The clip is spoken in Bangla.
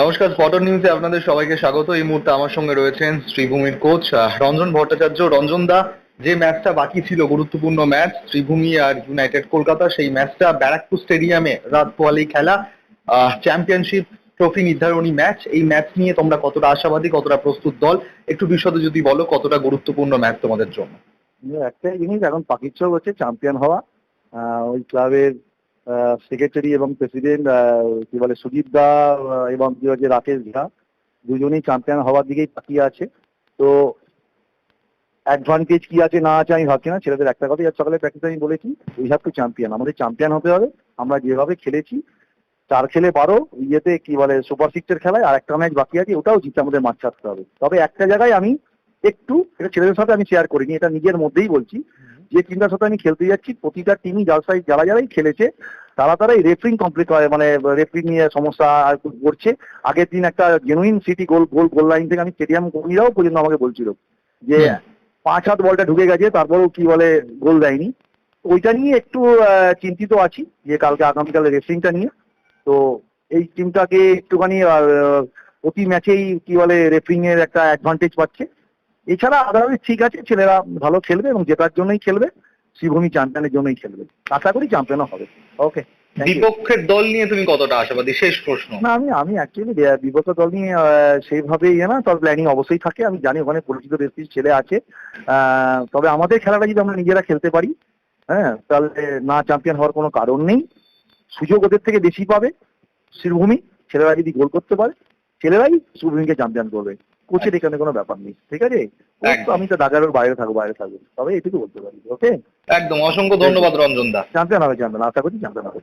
নমস্কার স্পটর নিউজে আপনাদের সবাইকে স্বাগত। এই মুহূর্তে আমার সঙ্গে রয়েছেন শ্রীভূমির কোচ রঞ্জন ভট্টাচার্য। রঞ্জন দা, যে ম্যাচটা বাকি ছিল, গুরুত্বপূর্ণ ম্যাচ শ্রীভূমি আর ইউনাইটেড কলকাতা, সেই ম্যাচটা ব্যারাকপুর স্টেডিয়ামে রাত পোয়ালি খেলা চ্যাম্পিয়নশিপ ট্রফি নির্ধারণী ম্যাচ এই ম্যাচ নিয়ে তোমরা কতটা আশাবাদী, কতটা প্রস্তুত দল? একটু বিশদে যদি বলো, কতটা গুরুত্বপূর্ণ ম্যাচ তোমাদের জন্য? একটাই জিনিস, এখন পাকিচ্ছক হচ্ছে চ্যাম্পিয়ন হওয়া। ওই ক্লাবের সেক্রেটারি এবং প্রেসিডেন্ট কি বলে সুদীপ দা এবং কি হচ্ছে রাকেশ ঝা, দুজনেই চ্যাম্পিয়ন হওয়ার দিকেই তাকিয়ে আছে। তো অ্যাডভান্টেজ কি আছে, না আছে আমি ভাবছি না, ছেলেদের একটা আজ সকালে প্র্যাকটিস আমি বলেছি উই হ্যাভ টু চ্যাম্পিয়ন আমাদের চ্যাম্পিয়ন হতে হবে, আমরা যেভাবে খেলেছি, চার খেলে বারো, ইয়েতে কি বলে সুপার সিক্সের খেলায় আর একটা ম্যাচ বাকি আছে, ওটাও জিতে আমাদের মাঠ ছাড়তে হবে। তবে একটা জায়গায় আমি একটু, এটা ছেলেদের সাথে আমি শেয়ার করিনি, এটা নিজের মধ্যেই বলছি, যে টিমটার সাথে আমি খেলতে যাচ্ছি, প্রতিটা টিমই যার সাইড যারা যারাই খেলেছে তারা তারাই রেফারিং কমপ্লিট হয় মানে রেফারি নিয়ে সমস্যা করছে। আগের দিন একটা genuine sitter goal goal goal line থেকে আমি স্টেডিয়াম কর্মীরাও পর্যন্ত আমাকে বলছিল যে পাঁচ হাত বলটা ঢুকে গেছে তারপরেও কি বলে গোল দেয়নি। ওইটা নিয়ে একটু চিন্তিত আছি যে কালকে আগামীকালে রেফারিংটা নিয়ে। তো এই টিমটাকে একটুখানি প্রতি ম্যাচেই কি বলে রেফারিং এর একটা অ্যাডভান্টেজ পাচ্ছে। এছাড়া আদারওয়াইজ ঠিক আছে ছেলেরা ভালো খেলবে এবং জেতার জন্যই খেলবে। শ্রীভূমি চ্যাম্পিয়নের জন্যই খেলবে। আশা করি চ্যাম্পিয়নও হবে। ওকে বিপক্ষের দল নিয়ে তুমি কতটা আশাবাদী? শেষ প্রশ্ন। না আমি আমি অ্যাকচুয়ালি বিগত দল নিয়ে সেইভাবে ইয়ে না তবে প্ল্যানিং অবশ্যই থাকে। আমি জানি ওখানে পরিচিত রেসির ছেলে আছে। আহ, তবে আমাদের খেলাটা যদি আমরা নিজেরা খেলতে পারি হ্যাঁ তাহলে না চ্যাম্পিয়ন হওয়ার কোনো কারণ নেই। সুযোগ ওদের থেকে বেশি পাবে শ্রীভূমি ছেলেরা যদি গোল করতে পারে ছেলেরাই শ্রীভূমিকে চ্যাম্পিয়ন করবে। কোচের এখানে কোনো ব্যাপার নেই ঠিক আছে? কোচ তো আমি তো ডাগারের বাইরে থাকব বাইরে থাকব। তবে এটুকু বলতে পারি ওকে একদম অসংখ্য ধন্যবাদ রঞ্জন দা। জানতে হবে না আশা করছি জানতে হবে।